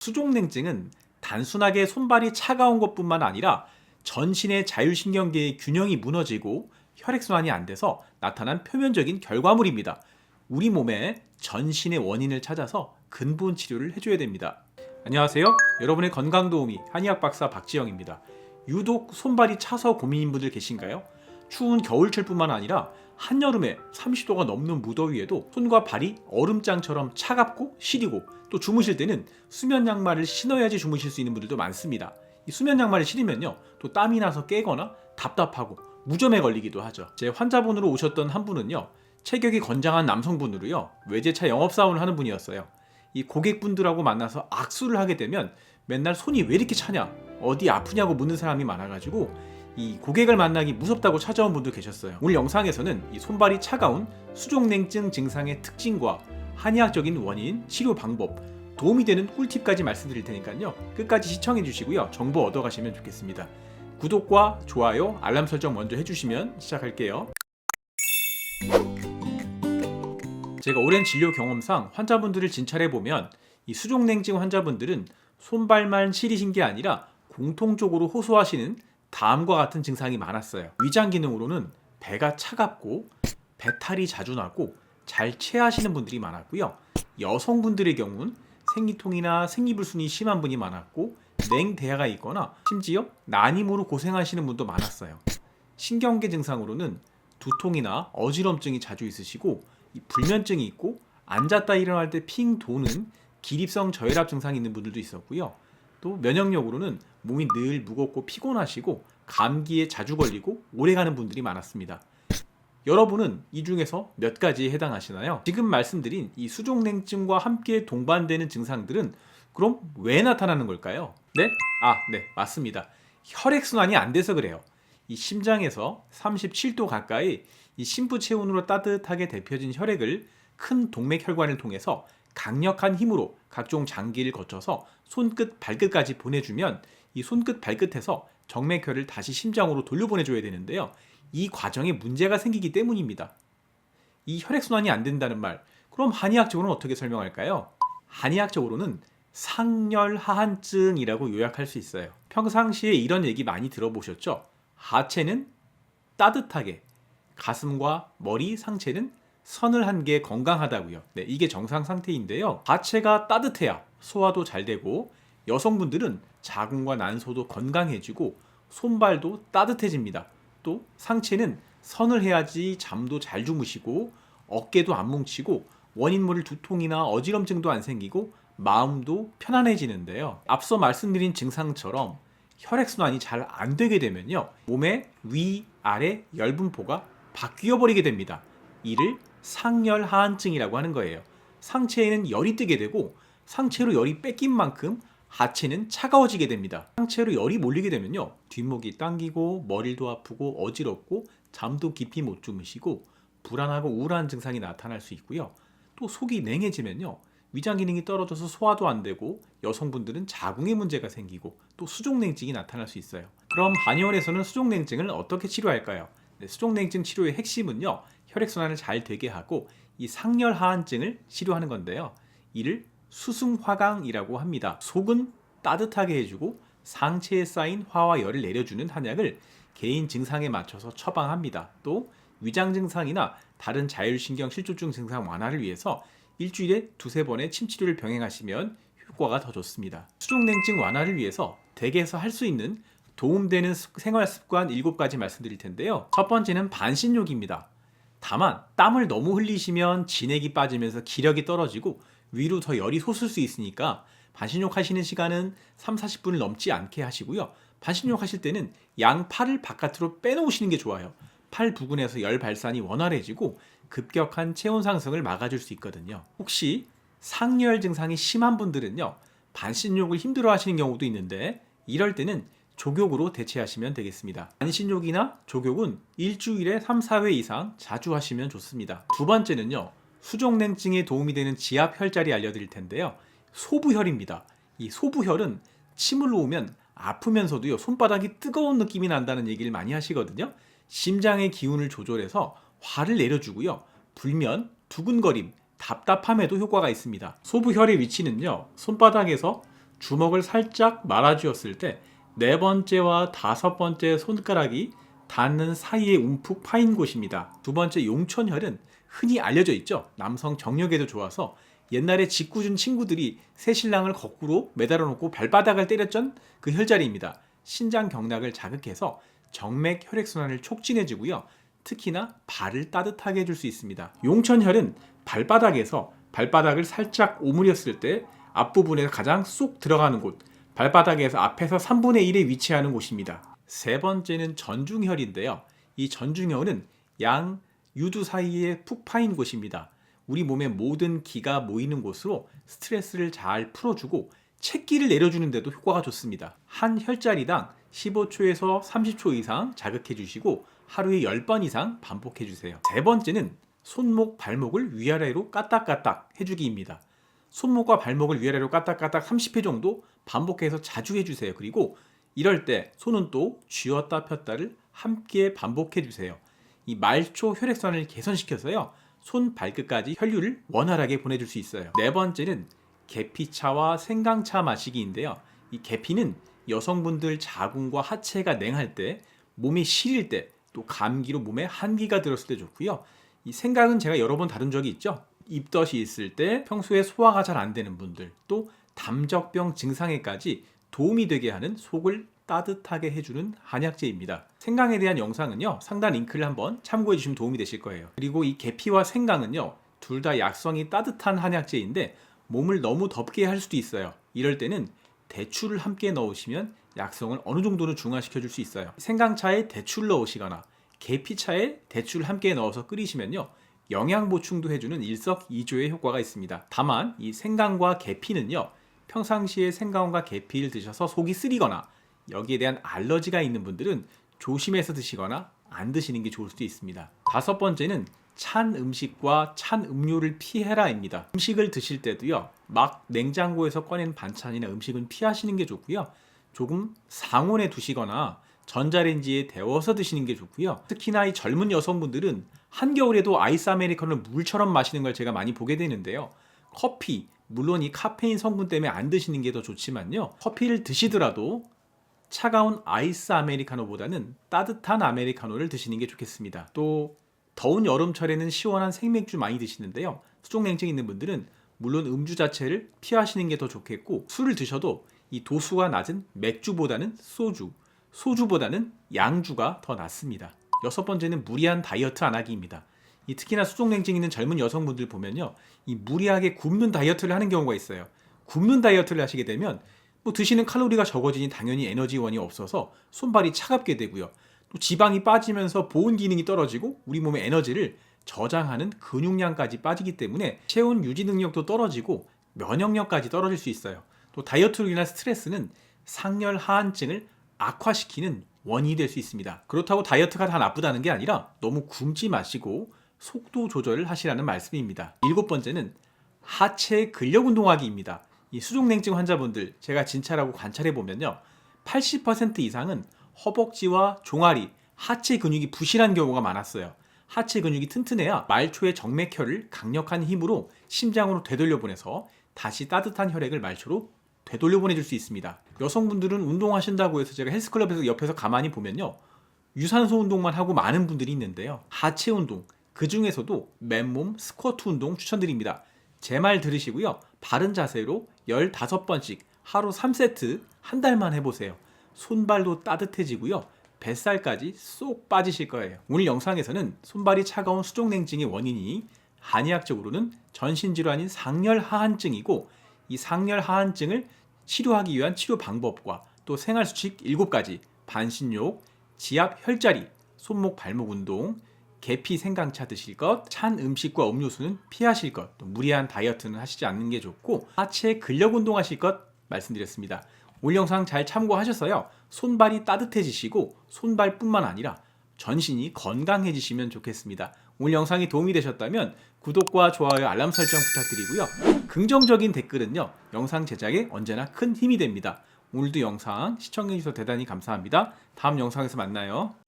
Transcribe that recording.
수족냉증은 단순하게 손발이 차가운 것뿐만 아니라 전신의 자율신경계의 균형이 무너지고 혈액순환이 안 돼서 나타난 표면적인 결과물입니다. 우리 몸의 전신의 원인을 찾아서 근본 치료를 해줘야 됩니다. 안녕하세요. 여러분의 건강 도우미 한의학 박사 박지영입니다. 유독 손발이 차서 고민인 분들 계신가요? 추운 겨울철뿐만 아니라 한여름에 30도가 넘는 무더위에도 손과 발이 얼음장처럼 차갑고 시리고 또 주무실 때는 수면 양말을 신어야지 주무실 수 있는 분들도 많습니다. 이 수면 양말을 신으면요 또 땀이 나서 깨거나 답답하고 무좀에 걸리기도 하죠. 제 환자분으로 오셨던 한 분은요 체격이 건장한 남성분으로요 외제차 영업사원을 하는 분이었어요. 이 고객분들하고 만나서 악수를 하게 되면 맨날 손이 왜 이렇게 차냐 어디 아프냐고 묻는 사람이 많아가지고 이 고객을 만나기 무섭다고 찾아온 분도 계셨어요. 오늘 영상에서는 이 손발이 차가운 수족냉증 증상의 특징과 한의학적인 원인, 치료 방법, 도움이 되는 꿀팁까지 말씀드릴 테니까요. 끝까지 시청해 주시고요. 정보 얻어 가시면 좋겠습니다. 구독과 좋아요, 알람 설정 먼저 해주시면 시작할게요. 제가 오랜 진료 경험상 환자분들을 진찰해 보면 이 수족냉증 환자분들은 손발만 시리신 게 아니라 공통적으로 호소하시는 다음과 같은 증상이 많았어요. 위장 기능으로는 배가 차갑고 배탈이 자주 나고 잘 체하시는 분들이 많았고요. 여성분들의 경우는 생리통이나 생리불순이 심한 분이 많았고 냉대화가 있거나 심지어 난임으로 고생하시는 분도 많았어요. 신경계 증상으로는 두통이나 어지럼증이 자주 있으시고 이 불면증이 있고 앉았다 일어날 때 핑 도는 기립성 저혈압 증상이 있는 분들도 있었고요. 또 면역력으로는 몸이 늘 무겁고 피곤하시고 감기에 자주 걸리고 오래가는 분들이 많았습니다. 여러분은 이 중에서 몇 가지에 해당하시나요? 지금 말씀드린 이 수족냉증과 함께 동반되는 증상들은 그럼 왜 나타나는 걸까요? 네? 아, 네, 맞습니다. 혈액순환이 안 돼서 그래요. 이 심장에서 37도 가까이 이 심부 체온으로 따뜻하게 데펴진 혈액을 큰 동맥혈관을 통해서 강력한 힘으로 각종 장기를 거쳐서 손끝 발끝까지 보내주면 이 손끝 발끝에서 정맥혈을 다시 심장으로 돌려보내줘야 되는데요. 이 과정에 문제가 생기기 때문입니다. 이 혈액순환이 안 된다는 말, 그럼 한의학적으로는 어떻게 설명할까요? 한의학적으로는 상열하한증이라고 요약할 수 있어요. 평상시에 이런 얘기 많이 들어보셨죠? 하체는 따뜻하게, 가슴과 머리, 상체는 선을 한게 건강하다고요. 네, 이게 정상 상태인데요. 하체가 따뜻해야 소화도 잘 되고 여성분들은 자궁과 난소도 건강해지고 손발도 따뜻해집니다. 또 상체는 선을 해야지 잠도 잘 주무시고 어깨도 안 뭉치고 원인 모를 두통이나 어지럼증도 안 생기고 마음도 편안해지는데요. 앞서 말씀드린 증상처럼 혈액순환이 잘 안 되게 되면요. 몸의 위, 아래 열분포가 바뀌어 버리게 됩니다. 이를 상열하한증이라고 하는 거예요. 상체에는 열이 뜨게 되고 상체로 열이 뺏긴 만큼 하체는 차가워지게 됩니다. 상체로 열이 몰리게 되면요. 뒷목이 당기고 머리도 아프고 어지럽고 잠도 깊이 못 주무시고 불안하고 우울한 증상이 나타날 수 있고요. 또 속이 냉해지면요. 위장 기능이 떨어져서 소화도 안 되고 여성분들은 자궁에 문제가 생기고 또 수족냉증이 나타날 수 있어요. 그럼 한의원에서는 수족냉증을 어떻게 치료할까요? 네, 수족냉증 치료의 핵심은요. 혈액순환을 잘 되게 하고 이 상열하한증을 치료하는 건데요. 이를 수승화강이라고 합니다. 속은 따뜻하게 해주고 상체에 쌓인 화와 열을 내려주는 한약을 개인 증상에 맞춰서 처방합니다. 또 위장 증상이나 다른 자율신경 실조증 증상 완화를 위해서 일주일에 두세 번의 침치료를 병행하시면 효과가 더 좋습니다. 수족냉증 완화를 위해서 댁에서 할 수 있는 도움되는 생활 습관 7가지 말씀드릴 텐데요. 첫 번째는 반신욕입니다. 다만 땀을 너무 흘리시면 진액이 빠지면서 기력이 떨어지고 위로 더 열이 솟을 수 있으니까 반신욕 하시는 시간은 3, 40분을 넘지 않게 하시고요. 반신욕 하실 때는 양 팔을 바깥으로 빼놓으시는 게 좋아요. 팔 부근에서 열 발산이 원활해지고 급격한 체온 상승을 막아줄 수 있거든요. 혹시 상열 증상이 심한 분들은요. 반신욕을 힘들어 하시는 경우도 있는데 이럴 때는 족욕으로 대체하시면 되겠습니다. 반신욕이나 족욕은 일주일에 3, 4회 이상 자주 하시면 좋습니다. 두 번째는요. 수족냉증에 도움이 되는 지압 혈자리 알려드릴 텐데요. 소부혈입니다. 이 소부혈은 침을 놓으면 아프면서도요 손바닥이 뜨거운 느낌이 난다는 얘기를 많이 하시거든요. 심장의 기운을 조절해서 화를 내려주고요. 불면, 두근거림, 답답함에도 효과가 있습니다. 소부혈의 위치는요 손바닥에서 주먹을 살짝 말아쥐었을 때 네 번째와 다섯 번째 손가락이 닿는 사이에 움푹 파인 곳입니다. 두 번째 용천혈은 흔히 알려져 있죠. 남성 정력에도 좋아서 옛날에 직구준 친구들이 새 신랑을 거꾸로 매달아 놓고 발바닥을 때렸던 그 혈자리입니다. 신장 경락을 자극해서 정맥 혈액순환을 촉진해주고요. 특히나 발을 따뜻하게 해줄 수 있습니다. 용천혈은 발바닥에서 발바닥을 살짝 오므렸을 때 앞부분에 가장 쏙 들어가는 곳, 발바닥에서 앞에서 3분의 1에 위치하는 곳입니다. 세 번째는 전중혈인데요. 이 전중혈은 양 유두 사이에 푹 파인 곳입니다. 우리 몸의 모든 기가 모이는 곳으로 스트레스를 잘 풀어주고 채기를 내려주는 데도 효과가 좋습니다. 한 혈자리당 15초에서 30초 이상 자극해 주시고 하루에 10번 이상 반복해 주세요. 세 번째는 손목, 발목을 위아래로 까딱까딱 해주기입니다. 손목과 발목을 위아래로 까딱까딱 30회 정도 반복해서 자주 해주세요. 그리고 이럴 때 손은 또 쥐었다 폈다를 함께 반복해 주세요. 이 말초 혈액순환을 개선시켜서요. 손 발끝까지 혈류를 원활하게 보내줄 수 있어요. 네 번째는 계피차와 생강차 마시기인데요. 이 계피는 여성분들 자궁과 하체가 냉할 때, 몸이 시릴 때, 또 감기로 몸에 한기가 들었을 때 좋고요. 이 생강은 제가 여러 번 다룬 적이 있죠. 입덧이 있을 때 평소에 소화가 잘 안 되는 분들, 또 담적병 증상에까지 도움이 되게 하는 속을 따뜻하게 해주는 한약재입니다. 생강에 대한 영상은요 상단 링크를 한번 참고해 주시면 도움이 되실 거예요. 그리고 이 계피와 생강은요 둘 다 약성이 따뜻한 한약재인데 몸을 너무 덥게 할 수도 있어요. 이럴 때는 대추를 함께 넣으시면 약성을 어느 정도는 중화시켜 줄 수 있어요. 생강차에 대추를 넣으시거나 계피차에 대추를 함께 넣어서 끓이시면요. 영양 보충도 해주는 일석이조의 효과가 있습니다. 다만 이 생강과 계피는요. 평상시에 생강과 계피를 드셔서 속이 쓰리거나 여기에 대한 알러지가 있는 분들은 조심해서 드시거나 안 드시는 게 좋을 수도 있습니다. 다섯 번째는 찬 음식과 찬 음료를 피해라입니다. 음식을 드실 때도요, 막 냉장고에서 꺼낸 반찬이나 음식은 피하시는 게 좋고요. 조금 상온에 두시거나 전자레인지에 데워서 드시는 게 좋고요. 특히나 이 젊은 여성분들은 한겨울에도 아이스 아메리카노를 물처럼 마시는 걸 제가 많이 보게 되는데요. 커피, 물론 이 카페인 성분 때문에 안 드시는 게 더 좋지만요. 커피를 드시더라도 차가운 아이스 아메리카노보다는 따뜻한 아메리카노를 드시는 게 좋겠습니다. 또 더운 여름철에는 시원한 생맥주 많이 드시는데요. 수족냉증 있는 분들은 물론 음주 자체를 피하시는 게 더 좋겠고 술을 드셔도 이 도수가 낮은 맥주보다는 소주, 소주보다는 양주가 더 낫습니다. 여섯 번째는 무리한 다이어트 안 하기입니다. 이 특히나 수족냉증 있는 젊은 여성분들 보면요, 이 무리하게 굶는 다이어트를 하는 경우가 있어요. 굶는 다이어트를 하시게 되면 뭐 드시는 칼로리가 적어지니 당연히 에너지원이 없어서 손발이 차갑게 되고요. 또 지방이 빠지면서 보온 기능이 떨어지고 우리 몸의 에너지를 저장하는 근육량까지 빠지기 때문에 체온 유지 능력도 떨어지고 면역력까지 떨어질 수 있어요. 또 다이어트로 인한 스트레스는 상열 하한증을 악화시키는 원인이 될 수 있습니다. 그렇다고 다이어트가 다 나쁘다는 게 아니라 너무 굶지 마시고 속도 조절을 하시라는 말씀입니다. 일곱 번째는 하체 근력 운동하기입니다. 이 수족냉증 환자분들 제가 진찰하고 관찰해 보면요. 80% 이상은 허벅지와 종아리, 하체 근육이 부실한 경우가 많았어요. 하체 근육이 튼튼해야 말초의 정맥혈을 강력한 힘으로 심장으로 되돌려 보내서 다시 따뜻한 혈액을 말초로 되돌려 보내줄 수 있습니다. 여성분들은 운동하신다고 해서 제가 헬스클럽에서 옆에서 가만히 보면요. 유산소 운동만 하고 많은 분들이 있는데요. 하체 운동, 그 중에서도 맨몸 스쿼트 운동 추천드립니다. 제 말 들으시고요. 바른 자세로 15번씩 하루 3세트 한 달만 해보세요. 손발도 따뜻해지고요. 뱃살까지 쏙 빠지실 거예요. 오늘 영상에서는 손발이 차가운 수족냉증의 원인이 한의학적으로는 전신질환인 상열하한증이고 이 상열하한증을 치료하기 위한 치료 방법과 또 생활수칙 7가지 반신욕, 지압 혈자리, 손목 발목 운동, 계피 생강차 드실 것, 찬 음식과 음료수는 피하실 것, 또 무리한 다이어트는 하시지 않는 게 좋고 하체 근력 운동하실 것 말씀드렸습니다. 올 영상 잘 참고하셔서요. 손발이 따뜻해지시고 손발뿐만 아니라 전신이 건강해지시면 좋겠습니다. 오늘 영상이 도움이 되셨다면 구독과 좋아요, 알람 설정 부탁드리고요. 긍정적인 댓글은요. 영상 제작에 언제나 큰 힘이 됩니다. 오늘도 영상 시청해주셔서 대단히 감사합니다. 다음 영상에서 만나요.